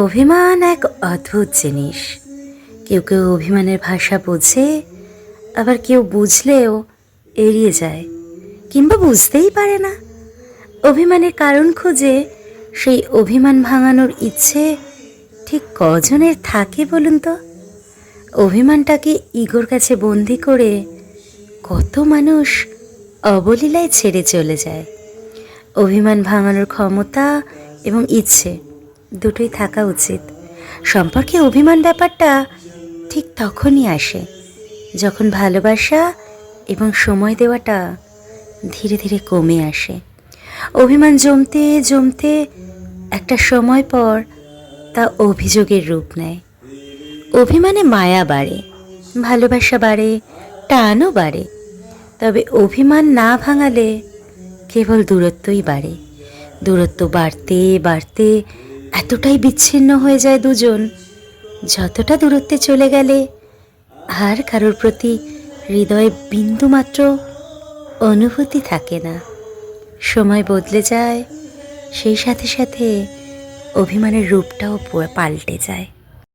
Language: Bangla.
অভিমান এক অদ্ভুত জিনিস। কেউ কেউ অভিমানের ভাষা বোঝে, আবার কেউ বুঝলেও এড়িয়ে যায়, কিংবা বুঝতেই পারে না। অভিমানের কারণ খুঁজে সেই অভিমান ভাঙানোর ইচ্ছে ঠিক কজনের থাকে বলুন তো? অভিমানটাকে ইগোর কাছে বন্দি করে কত মানুষ অবলীলায় ছেড়ে চলে যায়। অভিমান ভাঙানোর ক্ষমতা এবং ইচ্ছে দুটোই থাকা উচিত। সম্পর্কে অভিমান ব্যাপারটা ঠিক তখনই আসে যখন ভালোবাসা এবং সময় দেওয়াটা ধীরে ধীরে কমে আসে। অভিমান জমতে জমতে একটা সময় পর তা অভিযোগের রূপ নেয়। অভিমানে মায়া বাড়ে, ভালোবাসা বাড়ে, টানও বাড়ে। তবে অভিমান না ভাঙালে কেবল দূরত্বই বাড়ে। দূরত্ব বাড়তে বাড়তে এতটাই বিচ্ছিন্ন হয়ে যায় দুজন। যতটা দূরত্বে চলে গেলে, আর কারোর প্রতি হৃদয়ে বিন্দুমাত্র অনুভূতি থাকে না। সময় বদলে যায়, সেই সাথে সাথে অভিমানের রূপটাও পাল্টে যায়।